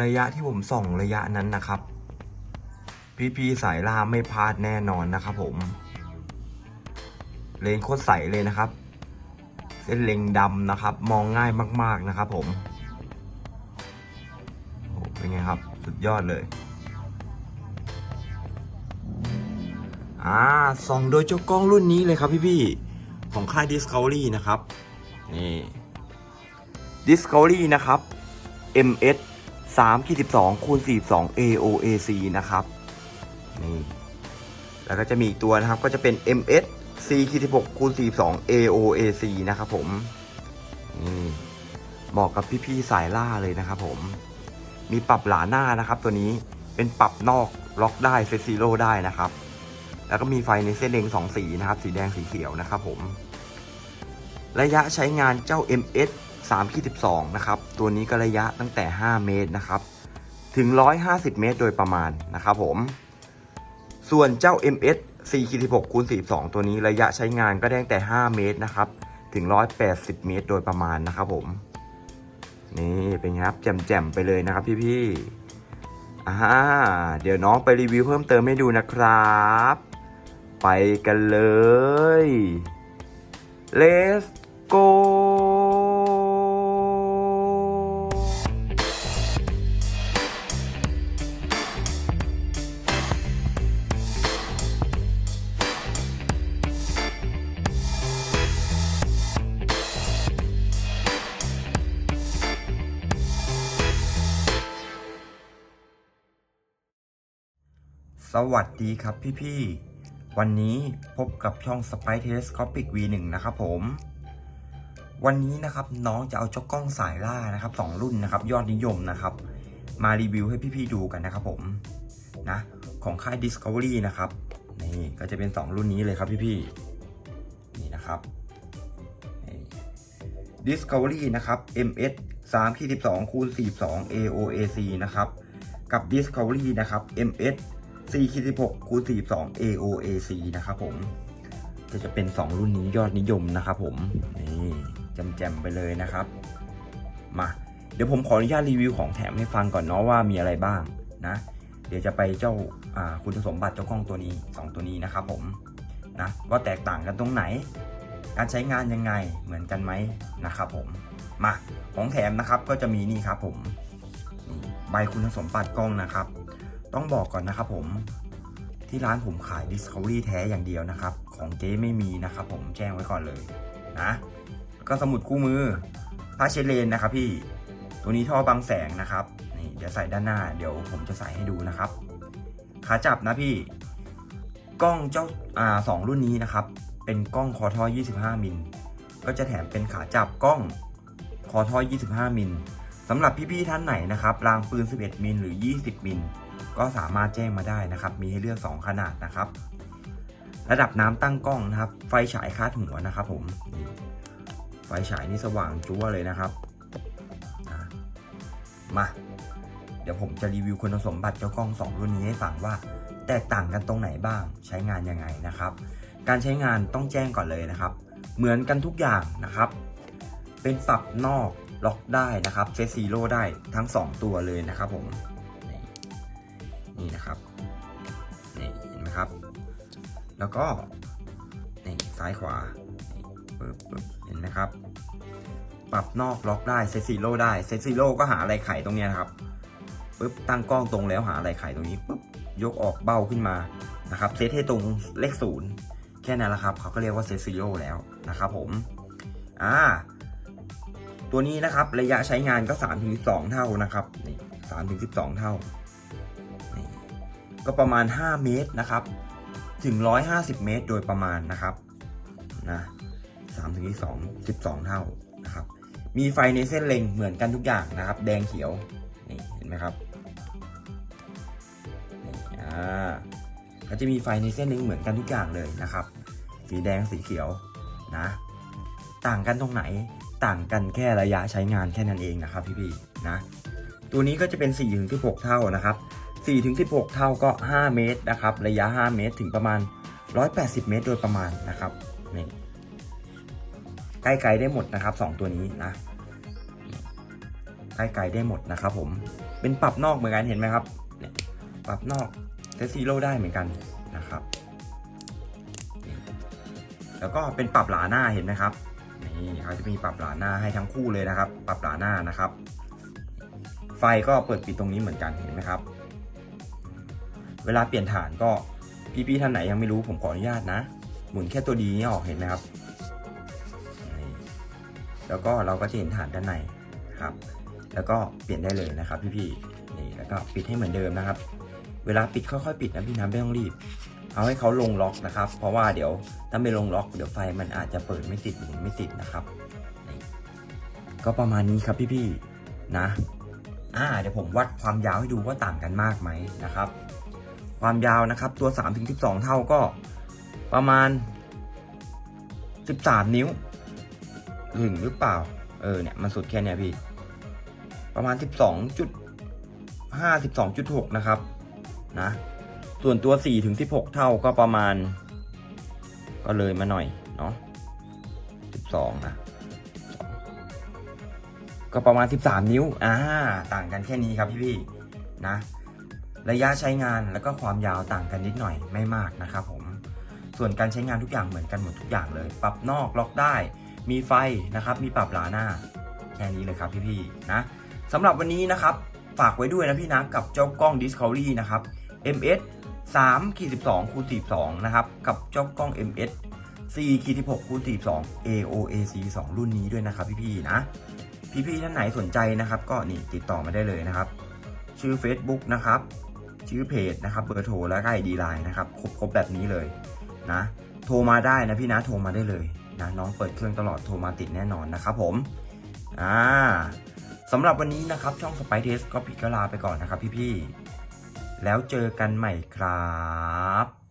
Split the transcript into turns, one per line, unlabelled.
ระยะที่ผมส่องระยะนั้นนะครับ พี่ๆสายล่าไม่พลาดแน่นอนนะครับผม เลนโคตรใสเลยนะครับ เส้นเลงดำนะครับ มองง่ายมาก ๆนะครับ ผมโอ้โหเป็นไงครับ สุดยอดเลยอ่าส่องโดยเจ้ากล้องรุ่นนี้เลยครับพี่ๆของค่าย Discovery นะครับ นี่ Discovery นะครับ MS 3ขีด12คูณ42 AOAC นะครับนี่แล้วก็จะมีอีกตัวนะครับก็จะเป็น MS 4ขีด16คูณ42 AOAC นะครับผมนี่เหมาะกับพี่ๆสายล่าเลยนะครับผม มีปรับหลาหน้านะครับ ตัวนี้เป็นปรับนอกล็อกได้เซซีโร่ได้นะครับ แล้วก็มีไฟในเส้นเลงสองสีนะครับ สีแดงสีเขียวนะครับผม ระยะใช้งานเจ้า MS 3ขีด12นะครับ ตัวนี้ก็ระยะตั้งแต่ 5 เมตรนะครับ ถึง 150 เมตรโดยประมาณนะครับผม ส่วนเจ้า MS 4ขีด16คูณ42 ตัวนี้ระยะใช้งานก็ได้ตั้งแต่ 5 เมตรนะครับ ถึง 180 เมตรโดยประมาณนะครับผม นี่เป็นครับแจ่มๆไปเลยนะครับพี่ๆอ่าเดี๋ยวน้องไปรีวิวเพิ่มเติมให้ดูนะครับ ไปกันเลย Let's go สวัสดีครับพี่ๆ วันนี้พบกับช่อง Spy Telescopic V1 นะครับผม วันนี้นะครับน้องจะเอาเจ้ากล้องสายล่านะครับสองรุ่นนะครับยอดนิยมนะครับ มารีวิวให้พี่ๆดูกันนะครับผมนะของค่าย Discovery นะครับนี่ก็จะเป็น 2 รุ่นนี้เลยครับพี่ๆ นี่นะครับ Discovery นะครับ MS 3ขีด12คูณ42 AOAC นะครับกับ Discovery นะครับ MS 4ขีด16คูณ42 AOAC นะครับผมก็จะเป็น 2 รุ่นนี้ยอดนิยมนะครับผม นี่แจมๆไปเลยนะครับ มาเดี๋ยวผมขออนุญาตรีวิวของแถมให้ฟังก่อนเนาะว่ามีอะไรบ้างนะ เดี๋ยวจะไปเจ้าคุณสมบัติเจ้ากล้องตัวนี้ 2 ตัวนี้นะครับผมนะว่าแตกต่างกันตรงไหน การใช้งานยังไงเหมือนกันไหมนะครับผมมาของแถมนะครับก็จะมีนี่ครับผมนี่ใบคุณสมบัติกล้องนะครับ ต้องบอกก่อนนะครับผมที่ร้านผมขาย Discovery แท้อย่างเดียวนะครับ ของเจ๊ไม่มีนะครับผมแจ้งไว้ก่อนเลยนะก็สมุดคู่มือผ้าเชดเลนนะครับพี่ตัวนี้ท่อบางแสงนะครับนี่เดี๋ยวใส่ด้านหน้า เดี๋ยวผมจะใส่ให้ดูนะครับ ขาจับนะพี่ กล้องเจ้าอ่าสองรุ่นนี้นะครับ เป็นกล้องคอท่อ 25 มิลก็จะแถมเป็นขาจับกล้องคอท่อ 25 มิลสำหรับพี่ๆท่านไหนนะครับรางปืน 11 มิลหรือ 20 มิล ก็สามารถแจ้งมาได้นะครับ มีให้เลือก 2 ขนาดนะครับ ระดับน้ำตั้งกล้องนะครับ ไฟฉายคาดหัวนะครับ ผมไฟฉายนี่สว่างจั๊วเลยนะครับมาเดี๋ยวผมจะรีวิวคุณสมบัติเจ้ากล้อง 2 รุ่นนี้ให้ฟังว่า แตกต่างกันตรงไหนบ้าง ใช้งานยังไงนะครับ การใช้งานต้องแจ้งก่อนเลยนะครับ เหมือนกันทุกอย่างนะครับ เป็นปรับนอกล็อกได้นะครับเซตซีโร่ได้ทั้ง 2 ตัวเลยนะครับผม นี่นะครับนี่เห็นไหมครับ แล้วก็นี่ซ้ายขวาปึ๊บปึ๊บเห็นไหมครับ ปรับนอกล็อกได้เซตซีโร่ได้เซตซีโร่ก็หาอะไรไขตรงนี้นะครับปึ๊บตั้งกล้องตรงแล้วหาอะไรไขตรงนี้ปึ๊บยกออกเบ้าขึ้นมานะครับเซตให้ตรงเลขศูนย์แค่นั้นแหละครับเขาก็เรียกว่าเซตซีโร่แล้วนะครับผมอ่าตัวนี้นะครับระยะใช้งานก็3ถึง12 เท่านะครับนี่3ถึง12 เท่า ก็ประมาณ 5 เมตรนะครับ ถึง 150 เมตรโดยประมาณนะครับนะ3ถึง12 12เท่านะครับ มีไฟในเส้นเล็งเหมือนกันทุกอย่างนะครับ แดงเขียวนี่เห็นไหมครับนี่อ่าก็จะมีไฟในเส้นเล็งเหมือนกันทุกอย่างเลยนะครับ สีแดงสีเขียวนะต่างกันตรงไหนต่างกันแค่ระยะใช้งานแค่นั้นเองนะครับพี่ๆนะตัวนี้ก็จะเป็น4ถึง16 เท่านะครับ 4ถึง16 เท่าก็ 5 เมตรนะครับ ระยะ 5 เมตรถึงประมาณ 180 เมตร โดยประมาณนะครับนี่ใกล้ไกลได้หมดนะครับ 2 ตัวนี้นะใกล้ไกลได้หมดนะครับผมเป็นปรับนอกเหมือนกันเห็นไหมครับปรับนอกเซตซีโร่ได้เหมือนกันนะครับ แล้วก็เป็นปรับหลาหน้าเห็นไหมครับนี่เขาจะมีปรับหลาหน้าให้ทั้งคู่เลยนะครับ ปรับหลาหน้านะครับ ไฟก็เปิดปิดตรงนี้เหมือนกันเห็นไหมครับ เวลาเปลี่ยนฐานก็พี่ๆท่านไหนยังไม่รู้ผมขออนุญาตนะ หมุนแค่ตัวดีนี่ออกเห็นไหมครับแล้วก็เราก็จะเห็นฐานด้านในครับ แล้วก็เปลี่ยนได้เลยนะครับ พี่ๆนี่แล้วก็ปิดให้เหมือนเดิมนะครับ เวลาปิดค่อยๆปิดนะพี่น้ำไม่ต้องรีบ เอาให้เขาลงล็อกนะครับ เพราะว่าเดี๋ยวถ้าไม่ลงล็อกเดี๋ยวไฟมันอาจจะเปิดไม่ติดหมุนไม่ติดนะครับนี่ก็ประมาณนี้ครับพี่ๆนะอ่าเดี๋ยวผมวัดความยาวให้ดูว่าต่างกันมากไหมนะครับ ความยาวนะครับ ตัว3ถึง12 เท่าก็ประมาณ 13 นิ้ว ถึงหรือเปล่า เออเนี่ยมันสุดแค่เนี้ยพี่ ประมาณ 12.5 12.6 นะครับนะส่วนตัว 4 ถึง 16 เท่าก็ประมาณ ก็เลยมาหน่อยเนาะ12 นะ ก็ประมาณ 13 นิ้ว อ่า ต่างกันแค่นี้ครับพี่ๆนะ ระยะใช้งานแล้วก็ความยาวต่างกันนิดหน่อยไม่มากนะครับผม ส่วนการใช้งานทุกอย่างเหมือนกันหมดทุกอย่างเลย ปรับนอกล็อกได้ มีไฟนะครับ มีปรับหลาหน้า แค่นี้เลยครับพี่ๆนะสำหรับวันนี้นะครับ ฝากไว้ด้วยนะพี่นะกับเจ้ากล้อง Discovery นะครับ MS 3ขีด12คูณ42นะครับ กับเจ้ากล้อง MS 4ขีด16คูณ42 AOAC 2 รุ่นนี้ด้วยนะครับพี่ๆนะ พี่ๆท่านไหนสนใจนะครับ ก็นี่ติดต่อมาได้เลยนะครับ ชื่อ Facebook นะครับ ชื่อเพจนะครับเบอร์โทรและก็ไอดีไลน์นะครับครบครบแบบนี้เลยนะโทรมาได้นะพี่นะโทรมาได้เลยนะน้องเปิดเครื่องตลอดโทรมาติดแน่นอนนะครับผมอ่าสำหรับวันนี้นะครับช่องสไปเทสก็ปิดก็ลาไปก่อนนะครับพี่ๆแล้วเจอกันใหม่ครับ